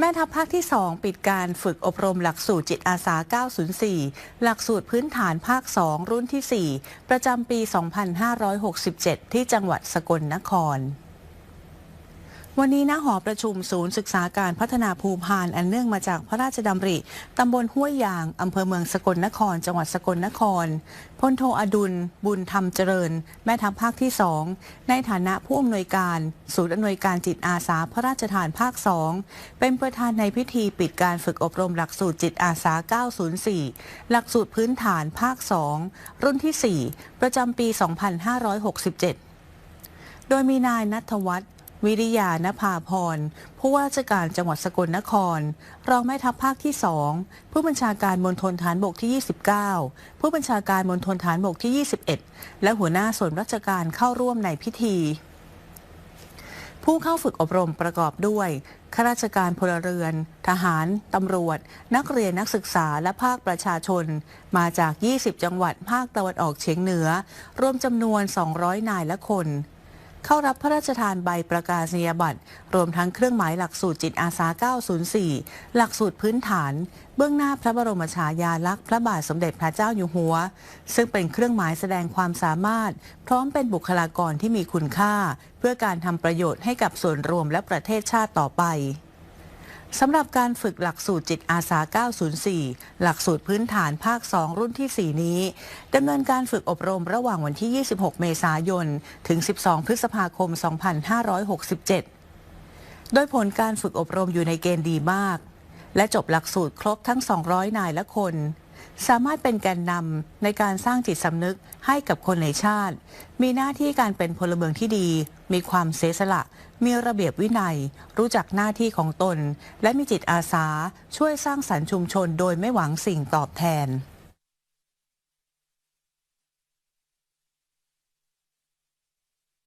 แม่ทัพภาคที่ 2 ปิดการฝึกอบรมหลักสูตรจิตอาสา 904 หลักสูตรพื้นฐานภาค 2 รุ่นที่ 4 ประจำปี 2567 ที่จังหวัดสกลนคร วันนี้ณหอประชุมศูนย์ศึกษาการพัฒนาภูพานอันเนื่องมาจากพระราชดำริ ตำบลห้วยยาง อำเภอเมืองสกลนคร จังหวัดสกลนครพลโทอดุล บุญธรรมเจริญ แม่ทัพภาคที่สองในฐานะผู้อำนวยการ ศูนย์อำนวยการจิตอาสาพระราชทานภาคสองเป็นประธานในพิธีปิดการฝึกอบรมหลักสูตรจิตอาสา 904 หลักสูตรพื้นฐานภาค2รุ่นที่ 4 ประจำปี 2567 โดยมีนายนัทวัฒน์ วิริยานภาพร ผู้ว่าราชการจังหวัดสกลนคร รองแม่ทัพภาคที่ 2 ผู้บัญชาการมณฑลฐานบกที่ 29 ผู้บัญชาการมณฑลฐานบกที่ 21 และหัวหน้าส่วนราชการเข้าร่วมในพิธี ผู้เข้าฝึกอบรมประกอบด้วยข้าราชการพลเรือน ทหาร ตำรวจ นักเรียนนักศึกษาและภาคประชาชน มาจาก 20 จังหวัดภาคตะวันออกเฉียงเหนือ รวมจำนวน 200 นายและคน เข้ารับพระราชทานใบประกาศนียบัตร รวมทั้งเครื่องหมายหลักสูตรจิตอาสา 904 หลักสูตรพื้นฐาน เบื้องหน้าพระบรมฉายาลักษณ์พระบาทสมเด็จพระเจ้าอยู่หัว ซึ่งเป็นเครื่องหมายแสดงความสามารถ พร้อมเป็นบุคลากรที่มีคุณค่า เพื่อการทำประโยชน์ให้กับส่วนรวมและประเทศชาติต่อไป สำหรับการฝึกหลักสูตรจิตอาสา 904 หลักสูตรพื้นฐานภาค 2 รุ่นที่ 4 นี้ดำเนินการฝึกอบรมระหว่างวันที่ 26 เมษายน ถึง 12 พฤษภาคม 2567 โดยผลการฝึกอบรมอยู่ในเกณฑ์ดีมาก และจบหลักสูตรครบทั้ง 200 นายและคน สามารถเป็นแกนนำในการสร้างจิตสำนึกให้กับคนในชาติ มีหน้าที่การเป็นพลเมืองที่ดี มีความเสียสละ มีระเบียบวินัย รู้จักหน้าที่ของตน และมีจิตอาสาช่วยสร้างสรรค์ชุมชนโดยไม่หวังสิ่งตอบแทน